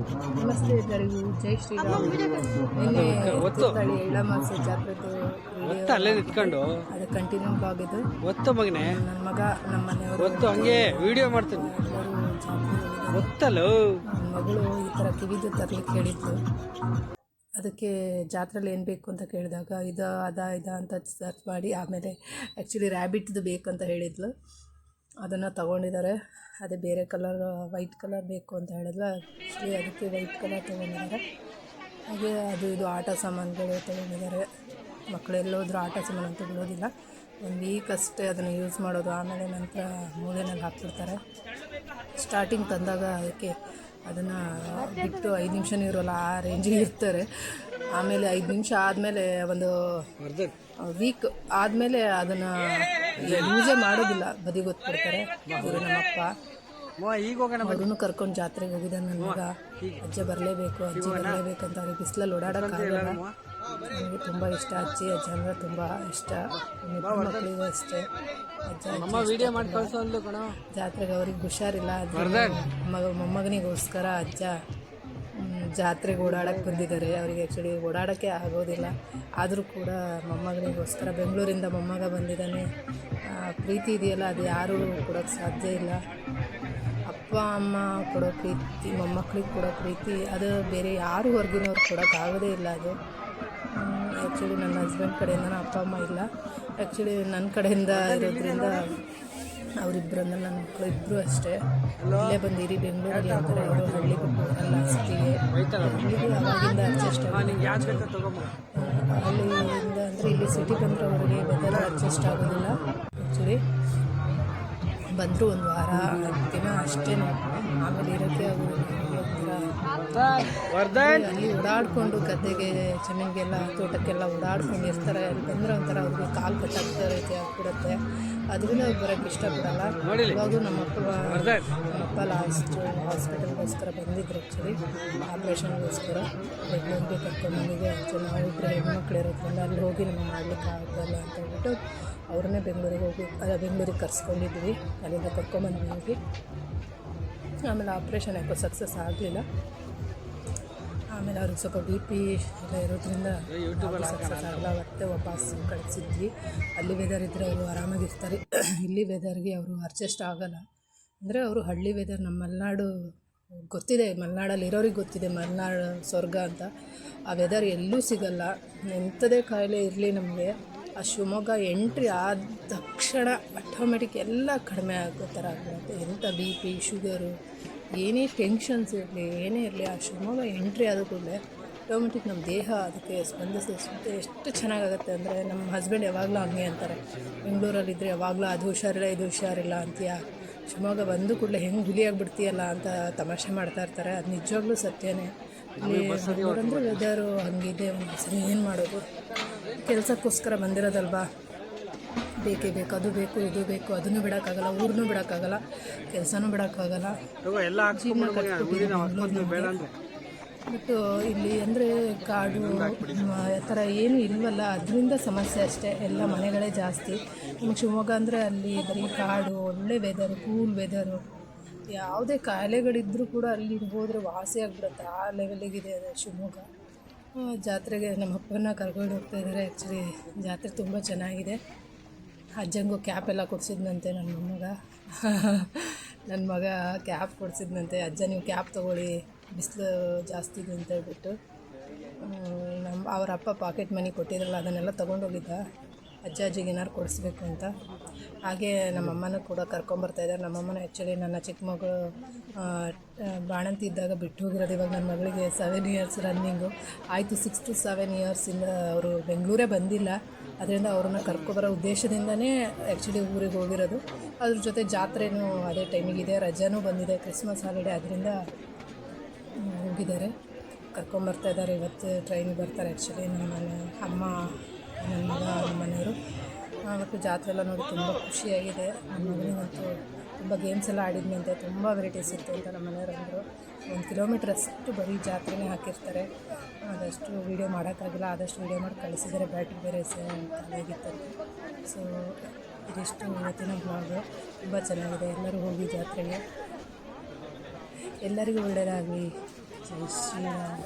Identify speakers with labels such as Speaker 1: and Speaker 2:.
Speaker 1: ನಮಸ್ತೆ ಎಲ್ಲರಿಗೂ. ಜೈ ಶ್ರೀರಾಮ್. ನಿನ್ನೆ ಎಳ್ಳಮಾಸೆ ಜಾತ್ರೆದು
Speaker 2: ಒತ್ತು ಅಲ್ಲೇ ನಿಂತ್ಕೊಂಡು
Speaker 1: ಅದು ಕಂಟಿನ್ಯೂ ಆಗಿದ್ದು.
Speaker 2: ಒತ್ತು ಮಗನೇ.
Speaker 1: ನನ್ನ ಮಗ ನಮ್ಮ ಮನೆಯವರು
Speaker 2: ಒತ್ತು ಹಂಗೆ ವಿಡಿಯೋ ಮಾಡ್ತೀನಿ. ಒತ್ತಲು
Speaker 1: ನನ್ನ ಮಗಳು ಈ ಥರ ಕಿವಿದು ತರ್ಲಿಕ್ಕೆ ಹೇಳಿತ್ತು ಅದಕ್ಕೆ ಜಾತ್ರೆಲಿ ಏನು ಬೇಕು ಅಂತ ಕೇಳಿದಾಗ ಇದು ಅದ ಇದ ಅಂತ ಸರ್ಚ್ ಮಾಡಿ ಆಮೇಲೆ ಆ್ಯಕ್ಚುಲಿ ರ್ಯಾಬಿಟ್ದು ಬೇಕಂತ ಹೇಳಿದ್ಲು. ಅದನ್ನು ತಗೊಂಡಿದ್ದಾರೆ. ಅದೇ ಬೇರೆ ಕಲರ್ ವೈಟ್ ಕಲರ್ ಬೇಕು ಅಂತ ಹೇಳಿದ್ಲು. ಆ್ಯಕ್ಚುಲಿ ಅದಕ್ಕೆ ವೈಟ್ ಕಲರ್ ತೊಗೊಂಡಿದ್ದಾರೆ. ಹಾಗೆ ಅದು ಇದು ಆಟ ಸಾಮಾನುಗಳು ತೊಗೊಂಡಿದ್ದಾರೆ. ಮಕ್ಕಳು ಎಲ್ಲೋದ್ರೂ ಆಟ ಸಾಮಾನು ಅಂತ ಬಿಡೋದಿಲ್ಲ. ಒಂದು ವೀಕ್ ಅಷ್ಟೇ ಅದನ್ನು ಯೂಸ್ ಮಾಡೋದು. ಆಮೇಲೆ ನಂತರ ಮೂಲೆಯಲ್ಲಿ ಹಾಕ್ಬಿಡ್ತಾರೆ. ಸ್ಟಾರ್ಟಿಂಗ್ ತಂದಾಗ ಅದಕ್ಕೆ ಅದನ್ನು ಬಿಟ್ಟು ಐದು ನಿಮಿಷನೂ ಇರೋಲ್ಲ ಆ ರೇಂಜಿಗೆ ಇರ್ತಾರೆ. ಆಮೇಲೆ ಐದು ನಿಮಿಷ ಆದಮೇಲೆ ಒಂದು ವೀಕ್ ಆದಮೇಲೆ ಅದನ್ನು ಯೂಸೇ ಮಾಡೋದಿಲ್ಲ. ಬದಿ ಗೊತ್ತಿರ್ತಾರೆ. ಇವರು ನಮ್ಮಪ್ಪ
Speaker 2: ಮೋ ಈಗ ಹೋಗೋಣ
Speaker 1: ಅವ್ರೂ ಕರ್ಕೊಂಡು ಜಾತ್ರೆಗೆ ಹೋಗಿದ್ದ ನನ್ನ ಮಗ. ಅಜ್ಜ ಬರಲೇಬೇಕು ಅಜ್ಜಿ ಬರಲೇಬೇಕು ಅಂತ ಅವ್ರಿಗೆ ಬಿಸಿಲಲ್ಲಿ ಓಡಾಡೋಕ್ಕಾಗಲ್ಲ ನನಗೆ ತುಂಬ ಇಷ್ಟ ಅಜ್ಜಿ ಅಜ್ಜ ಅಂದರೆ ತುಂಬ ಇಷ್ಟ. ಮಕ್ಕಳಿಗೂ ಅಷ್ಟೇ. ಅಜ್ಜ ಜಾತ್ರೆಗೆ ಅವ್ರಿಗೆ ಹುಷಾರಿಲ್ಲ. ಅಜ್ಜ ಮಗ ಮೊಮ್ಮಗನಿಗೋಸ್ಕರ ಅಜ್ಜ ಜಾತ್ರೆಗೆ ಓಡಾಡಕ್ಕೆ ಬಂದಿದ್ದಾರೆ. ಅವರಿಗೆ ಆ್ಯಕ್ಚುಲಿ ಓಡಾಡೋಕ್ಕೆ ಆಗೋದಿಲ್ಲ. ಆದರೂ ಕೂಡ ಮೊಮ್ಮಗನಿಗೋಸ್ಕರ ಬೆಂಗಳೂರಿಂದ ಮೊಮ್ಮಗ ಬಂದಿದ್ದಾನೆ. ಪ್ರೀತಿ ಇದೆಯಲ್ಲ, ಅದು ಯಾರೂ ಕೊಡೋಕ್ಕೆ ಸಾಧ್ಯ ಇಲ್ಲ. ಅಪ್ಪ, ಅಮ್ಮ ಕೊಡೋ ಪ್ರೀತಿ, ಮೊಮ್ಮಕ್ಳಿಗೆ ಕೊಡೋ ಪ್ರೀತಿ, ಅದು ಬೇರೆ ಯಾರು ಹೊರಗಿನವ್ರು ಕೊಡೋಕ್ಕಾಗೋದೇ ಇಲ್ಲ ಅದು. ಆ್ಯಕ್ಚುಲಿ ನನ್ನ ಹಸ್ಬೆಂಡ್ ಕಡೆಯಿಂದ ಅಪ್ಪ, ಅಮ್ಮ ಇಲ್ಲ. ಆ್ಯಕ್ಚುಲಿ ನನ್ನ ಕಡೆಯಿಂದ ಇರೋದ್ರಿಂದ ಅವರಿಬ್ಬರು ನನ್ನ ಮಕ್ಕಳು ಇಬ್ಬರು ಅಷ್ಟೇ. ಇಲ್ಲೇ ಬಂದಿರಿ ಬೆಂಗಳೂರಲ್ಲಿ ಅಂತಾರೆ ಅವರು ಹಳ್ಳಿ ಸಿಟಿಗೆ ಹಳ್ಳಿಗೆ ಅವಾಗಿಂದ ಅಡ್ಜಸ್ಟ್
Speaker 2: ತಗೊಂಬ.
Speaker 1: ಹಳ್ಳಿಯಿಂದ ಅಂದರೆ ಇಲ್ಲಿ ಸಿಟಿ ಬಂದರೆ ಅವರಿಗೆ ವೆದರ್ ಅಡ್ಜಸ್ಟ್ ಆಗೋದಿಲ್ಲ. ಆ್ಯಕ್ಚುಲಿ ಬಂದರು ಒಂದು ವಾರ ದಿನ ಅಷ್ಟೇ ಆಮೇಲೆ ಇರೋಕ್ಕೆ
Speaker 2: ವರ್ಧನ್
Speaker 1: ಅಲ್ಲಿ ಓಡಾಡಿಕೊಂಡು ಗದ್ದೆಗೆ ಜಮೀನಿಗೆಲ್ಲ ತೋಟಕ್ಕೆಲ್ಲ ಓಡಾಡ್ಕೊಂಡು ಇರ್ತಾರೆ. ಅಲ್ಲಿ ಬಂದರೆ ಒಂಥರ ಅವ್ರಿಗೆ ಕಾಲು ಕಟ್ಟಾಗ್ತಾ ರೀತಿ ಆಗ್ಬಿಡುತ್ತೆ ಅದರಿಂದ ಬರೋಕ್ಕೆ ಇಷ್ಟಪಡಲ್ಲ. ಇವಾಗೂ ನಮ್ಮಪ್ಪ
Speaker 2: ನಮ್ಮ
Speaker 1: ನಮ್ಮಪ್ಪ ಲಾಸ್ಟ್ ಹಾಸ್ಪಿಟಲ್ಗೋಸ್ಕರ ಬಂದಿದ್ರು ಆ್ಯಕ್ಚುಲಿ ಆಪ್ರೇಷನ್ಗೋಸ್ಕರ ಬೆಂಗಳೂರಿಗೆ ಕರ್ಕೊಂಡ್ಬಂದಿದ್ದೆ ಆ್ಯಕ್ಚುಲಿ ನಾವು ಇಬ್ಬರು ಹೆಣ್ಮಕ್ಳು ಇರೋದ್ರಿಂದ ಅಲ್ಲಿ ಹೋಗಿ ನಮಗೆ ಮಾಡ್ಲಿಕ್ಕೆ ಆಗಲ್ಲ ಅಂತ ಹೇಳ್ಬಿಟ್ಟು ಅವ್ರನ್ನೇ ಬೆಂಗಳೂರಿಗೆ ಹೋಗಿ ಅಲ್ಲ ಬೆಂಗಳೂರಿಗೆ ಕರ್ಸ್ಕೊಂಡಿದ್ವಿ. ಅಲ್ಲಿಂದ ಕರ್ಕೊಂಬಂದ್ವಿ ಆಮೇಲೆ ಆಪ್ರೇಷನ್ ಯಾಕೋ ಸಕ್ಸಸ್ ಆಗಲಿಲ್ಲ. ಆಮೇಲೆ ಅವ್ರಿಗೆ ಸ್ವಲ್ಪ ಬಿ ಪಿ ಎಲ್ಲ ಇರೋದ್ರಿಂದ ಸಕ್ಸಸ್ ಆಗಲ್ಲ ಮತ್ತೆ ವಾಪಸ್ ಕಳಿಸಿದ್ವಿ. ಅಲ್ಲಿ ವೆದರ್ ಇದ್ದರೆ ಅವರು ಆರಾಮಾಗಿರ್ತಾರೆ ಇಲ್ಲಿ ವೆದರ್ಗೆ ಅವರು ಅಡ್ಜಸ್ಟ್ ಆಗಲ್ಲ. ಅಂದರೆ ಅವರು ಹಳ್ಳಿ ವೆದರ್ ನಮ್ಮ ಮಲೆನಾಡು ಗೊತ್ತಿದೆ ಮಲೆನಾಡಲ್ಲಿ ಇರೋರಿಗೆ ಗೊತ್ತಿದೆ ಮಲೆನಾಡು ಸ್ವರ್ಗ ಅಂತ. ಆ ವೆದರ್ ಎಲ್ಲೂ ಸಿಗಲ್ಲ. ಎಂಥದೇ ಕಾಯಿಲೆ ಇರಲಿ ನಮಗೆ. ಆ ಶಿವಮೊಗ್ಗ ಎಂಟ್ರಿ ಆದ ತಕ್ಷಣ ಆಟೋಮೆಟಿಕ್ ಎಲ್ಲ ಕಡಿಮೆ ಆಗೋ ಥರ ಆಗ್ಬಿಡುತ್ತೆ. ಎಂಥ ಬಿ ಪಿ ಶುಗರು ಏನೇ ಟೆನ್ಷನ್ಸ್ ಇರಲಿ ಏನೇ ಇರಲಿ ಆ ಶಿವಮೊಗ್ಗ ಎಂಟ್ರಿ ಆದ ಕೂಡಲೇ ಆಟೋಮೆಟಿಕ್ ನಮ್ಮ ದೇಹ ಅದಕ್ಕೆ ಸ್ಪಂದಿಸುತ್ತೆ ಎಷ್ಟು ಚೆನ್ನಾಗಾಗುತ್ತೆ ಅಂದರೆ ನಮ್ಮ ಹಸ್ಬೆಂಡ್ ಯಾವಾಗಲೂ ಹಂಗೆ ಅಂತಾರೆ. ಬೆಂಗಳೂರಲ್ಲಿದ್ದರೆ ಯಾವಾಗಲೂ ಅದು ಹುಷಾರಿಲ್ಲ ಇದು ಹುಷಾರಿಲ್ಲ ಅಂತೀಯ? ಶಿವಮೊಗ್ಗ ಬಂದು ಕೂಡಲೇ ಹೆಂಗೆ ಹುಲಿಯಾಗ್ಬಿಡ್ತೀಯಲ್ಲ ಅಂತ ತಮಾಷೆ ಮಾಡ್ತಾ ಇರ್ತಾರೆ. ಅದು ನಿಜವಾಗ್ಲೂ ಸತ್ಯನೇ. ಇಲ್ಲಿ ಬೆಂಗಳೂರಂದ್ರೆ ವೆದರು ಹಂಗಿದೆ ಒಂದು ಏನು ಮಾಡೋದು? ಕೆಲಸಕ್ಕೋಸ್ಕರ ಬಂದಿರೋದಲ್ವಾ? ಬೇಕೇ ಬೇಕು ಅದು ಬೇಕು ಇದು ಬೇಕು ಅದನ್ನು ಬಿಡೋಕ್ಕಾಗಲ್ಲ ಊರನ್ನೂ ಬಿಡೋಕ್ಕಾಗಲ್ಲ ಕೆಲಸನೂ ಬಿಡೋಕ್ಕಾಗಲ್ಲ. ಬಟ್ ಇಲ್ಲಿ ಅಂದರೆ ಕಾಡು ಆ ಥರ ಏನೂ ಇಲ್ವಲ್ಲ ಅದರಿಂದ ಸಮಸ್ಯೆ ಅಷ್ಟೇ. ಎಲ್ಲ ಮನೆಗಳೇ ಜಾಸ್ತಿ. ನಮ್ಮ ಶಿವಮೊಗ್ಗ ಅಂದರೆ ಅಲ್ಲಿ ಬರೀ ಕಾಡು ಒಳ್ಳೆ ವೆದರು ಕೂಲ್ ವೆದರು ಯಾವುದೇ ಕಾಯಿಲೆಗಳಿದ್ದರೂ ಕೂಡ ಅಲ್ಲಿ ಹೋದರೆ ವಾಸಿ ಆಗಿಬಿಡುತ್ತೆ ಆ ಲೆವೆಲಿಗಿದೆ ಅದು ಶಿವಮೊಗ್ಗ. ಜಾತ್ರೆಗೆ ನಮ್ಮ ಅಪ್ಪನ ಕರ್ಕೊಂಡು ಹೋಗ್ತಾ ಇದ್ದಾರೆ. ಆ್ಯಕ್ಚುಲಿ ಜಾತ್ರೆ ತುಂಬ ಚೆನ್ನಾಗಿದೆ. ಅಜ್ಜಂಗೂ ಕ್ಯಾಪ್ ಎಲ್ಲ ಕೊಡಿಸಿದ್ನಂತೆ ನನ್ನ ಮೊಮ್ಮಗ. ನನ್ನ ಮಗ ಕ್ಯಾಪ್ ಕೊಡಿಸಿದ್ನಂತೆ. ಅಜ್ಜ, ನೀವು ಕ್ಯಾಪ್ ತೊಗೊಳ್ಳಿ. ಬಿಸಿಲು ಜಾಸ್ತಿ ಇದೆ ಅಂತ ಹೇಳ್ಬಿಟ್ಟು. ನಮ್ಮ ಅವರಪ್ಪ ಪಾಕೆಟ್ ಮನಿ ಕೊಟ್ಟಿದ್ರಲ್ಲ, ಅದನ್ನೆಲ್ಲ ತೊಗೊಂಡೋಗಿದ್ದ. ಅಜ್ಜ ಏನಾರು ಕೊಡಿಸ್ಬೇಕು ಅಂತ. ಹಾಗೆ ನಮ್ಮಮ್ಮನ ಕೂಡ ಕರ್ಕೊಂಬರ್ತಾ ಇದ್ದಾರೆ. ನಮ್ಮಮ್ಮನ ಆ್ಯಕ್ಚುಲಿ ನನ್ನ ಚಿಕ್ಕ ಮಗಳು ಬಾಣಂತಿ ಇದ್ದಾಗ ಬಿಟ್ಟು ಹೋಗಿರೋದು ಇವಾಗ ನನ್ನ ಮಗಳಿಗೆ ಸೆವೆನ್ ಇಯರ್ಸ್ ರನ್ನಿಂಗು ಆಯಿತು ಸಿಕ್ಸ್ ಟು ಸೆವೆನ್ ಇಯರ್ಸಿಂದ ಅವರು ಬೆಂಗಳೂರೇ ಬಂದಿಲ್ಲ. ಅದರಿಂದ ಅವ್ರನ್ನ ಕರ್ಕೊಬರೋ ಉದ್ದೇಶದಿಂದನೇ ಆ್ಯಕ್ಚುಲಿ ಊರಿಗೆ ಹೋಗಿರೋದು. ಅದ್ರ ಜೊತೆ ಜಾತ್ರೆನೂ ಅದೇ ಟೈಮಿಗಿದೆ ರಜಾನೂ ಬಂದಿದೆ. ಕ್ರಿಸ್ಮಸ್ ಹಾಲಿಡೇ ಅದರಿಂದ ಹೋಗಿದ್ದಾರೆ. ಕರ್ಕೊಂಬರ್ತಾ ಇದ್ದಾರೆ. ಇವತ್ತು ಟ್ರೈನಿಗೆ ಬರ್ತಾರೆ ಆ್ಯಕ್ಚುಲಿ ನಮ್ಮ ಅಮ್ಮ ನನ್ನ ಮಗ ನಮ್ಮ ಮನೆಯವರು ಮತ್ತು ಜಾತ್ರೆ ಎಲ್ಲ ನೋಡಿ ತುಂಬ ಖುಷಿಯಾಗಿದೆ. ನನ್ನ ಮಗನಿಗಂತೂ ತುಂಬ ಗೇಮ್ಸ್ ಎಲ್ಲ ಆಡಿದ್ನಂತೆ. ತುಂಬ ವೆರೈಟೀಸ್ ಇತ್ತು ಅಂತ ನಮ್ಮ ಮನೆಯವರು ಒಂದು ಕಿಲೋಮೀಟ್ರ್ ಅಷ್ಟು ಬರೀ ಜಾತ್ರೆನೇ ಹಾಕಿರ್ತಾರೆ. ಆದಷ್ಟು ವೀಡಿಯೋ ಮಾಡೋಕ್ಕಾಗಿಲ್ಲ. ಆದಷ್ಟು ವೀಡಿಯೋ ಮಾಡಿ ಕಳಿಸಿದರೆ ಬ್ಯಾಟ್ರಿ ಬೇರೆ ಖಾಲಿಯಾಗಿತ್ತಂತೆ ಸೊ ಇದಿಷ್ಟು ಇವತ್ತಿನ ಬ್ಲಾಗು ತುಂಬ ಚೆನ್ನಾಗಿದೆ. ಎಲ್ಲರೂ ಹೋಗಿ ಜಾತ್ರೆಗೆ. ಎಲ್ಲರಿಗೂ ಒಳ್ಳೆಯದಾಗಲಿ ಜೈ ಶ್ರೀರಾಮ್.